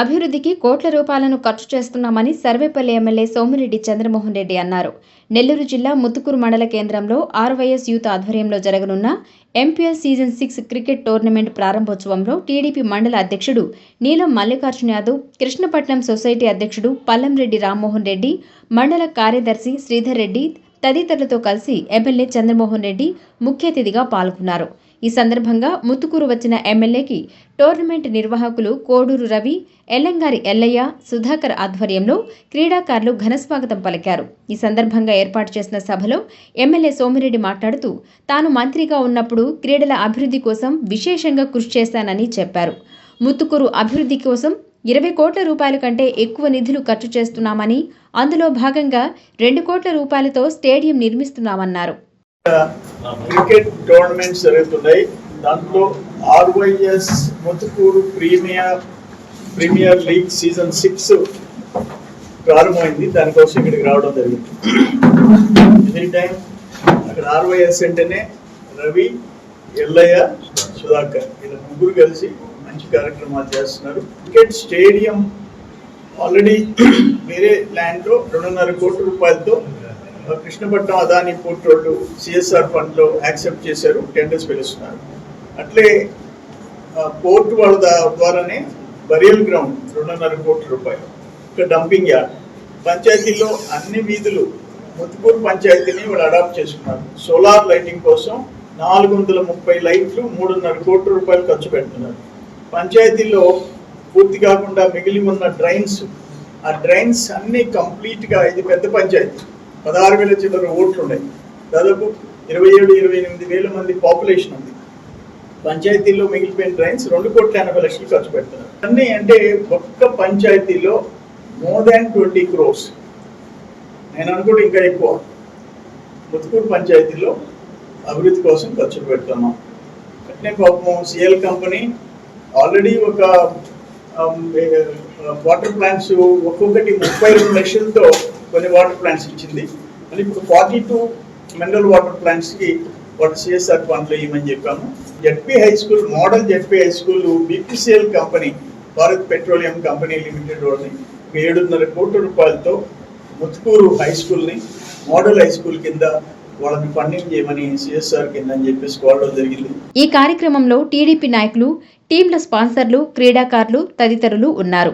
అభివృద్ధికి కోట్ల రూపాయలను ఖర్చు చేస్తున్నామని సర్వేపల్లి ఎమ్మెల్యే సోమిరెడ్డి చంద్రమోహన్ రెడ్డి అన్నారు. నెల్లూరు జిల్లా ముత్తుకూరు మండల కేంద్రంలో ఆర్వైఎస్ యూత్ ఆధ్వర్యంలో జరగనున్న MPL season six cricket tournament ప్రారంభోత్సవంలో TDP మండల అధ్యక్షుడు నీలం మల్లికార్జున యాదవ్ కృష్ణపట్నం సొసైటీ అధ్యక్షుడు పల్లంరెడ్డి రామ్మోహన్ రెడ్డి మండల కార్యదర్శి శ్రీధర్ రెడ్డి తదితరులతో కలిసి ఎమ్మెల్యే చంద్రమోహన్ రెడ్డి ముఖ్య అతిథిగా పాల్గొన్నారు. ఈ సందర్భంగా ముత్తుకూరు వచ్చిన ఎమ్మెల్యేకి టోర్నమెంట్ నిర్వాహకులు కోడూరు రవి ఎల్లంగారి ఎల్లయ్య సుధాకర్ ఆధ్వర్యంలో క్రీడాకారులు ఘనస్వాగతం పలికారు. ఈ సందర్భంగా ఏర్పాటు చేసిన సభలో ఎమ్మెల్యే సోమిరెడ్డి మాట్లాడుతూ తాను మంత్రిగా ఉన్నప్పుడు క్రీడల అభివృద్ధి కోసం విశేషంగా కృషి చేశానని చెప్పారు. ముత్తుకూరు అభివృద్ధి కోసం ఇరవై కోట్ల రూపాయల కంటే ఎక్కువ నిధులు ఖర్చు చేస్తున్నామని అందులో భాగంగా రెండు కోట్ల రూపాయలతో స్టేడియం నిర్మిస్తున్నామన్నారు. క్రికెట్ టోర్నమెంట్స్ జరుగుతున్నాయి. దాంట్లో RYS Muthukur premier premier league season six ప్రారంభమైంది. దానికోసం ఇక్కడికి రావడం జరిగింది. ఎనీ టైం అక్కడ ఆర్వైఎస్ అంటేనే రవి ఎల్లయ్య సుధాకర్ వీళ్ళ ముగ్గురు కలిసి మంచి కార్యక్రమాలు చేస్తున్నారు. క్రికెట్ స్టేడియం ఆల్రెడీ వేరే ల్యాండ్లో రెండున్నర కోట్ల రూపాయలతో Krishnapatnam Adani port road CSR ఫండ్లో యాక్సెప్ట్ చేశారు టెండర్స్ పిలుస్తున్నారు అట్లే పోర్ట్ వాళ్ళ ద్వారానే బరియల్ గ్రౌండ్ రెండున్నర కోట్ల రూపాయలు. ఒక డంపింగ్ యార్డ్. పంచాయతీలో అన్ని వీధులు ముత్తుకూరు పంచాయతీని వాళ్ళు అడాప్ట్ చేసుకున్నారు. సోలార్ లైటింగ్ కోసం నాలుగు వందల ముప్పై లైట్లు మూడున్నర కోట్ల రూపాయలు ఖర్చు పెడుతున్నారు. పంచాయతీలో పూర్తి కాకుండా మిగిలి ఉన్న డ్రైన్స్ ఆ డ్రైన్స్ అన్నీ కంప్లీట్గా ఇది పెద్ద పంచాయతీ. పదహారు వేల చిల్లర ఓట్లు ఉన్నాయి. దాదాపు ఇరవై ఏడు ఇరవై ఎనిమిది వేల మంది పాపులేషన్ ఉంది. పంచాయతీల్లో మిగిలిపోయిన డ్రైన్స్ రెండు కోట్ల ఎనభై లక్షలు ఖర్చు పెడుతున్నారు. అన్నీ అంటే ఒక్క పంచాయతీలో మోర్ దాన్ ట్వంటీ క్రోర్స్. నేను అనుకుంటే ఇంకా ఎక్కువ. ముత్తుకూరు పంచాయతీలో అభివృద్ధి కోసం ఖర్చులు పెడుతున్నాం. అట్లే పాపం సిఎల్ కంపెనీ ఆల్రెడీ ఒక um, వాటర్ ప్లాంట్స్ ఒక్కొక్కటి ముప్పై రెండు లక్షలతో కొన్ని వాటర్ ప్లాంట్స్ ఇచ్చింది. మళ్ళీ ఇప్పుడు ఫార్టీ టూ మినరల్ వాటర్ ప్లాంట్స్కి వాటి సిఎస్ఆర్ ఫండ్లో ఇవ్వమని చెప్పాము. ZP high school model ZP high school BPCL company Bharat petroleum company limited వాళ్ళని ఏడున్నర కోట్ల రూపాయలతో ముత్కూరు హై స్కూల్ని మోడల్ హై స్కూల్ కింద వాళ్ళకి ఫండింగ్ చేయమని సిఎస్ఆర్ కింద అని చెప్పేసి కోరడం జరిగింది. ఈ కార్యక్రమంలో టీడీపీ నాయకులు టీంల స్పాన్సర్లు క్రీడాకారులు తదితరులు ఉన్నారు.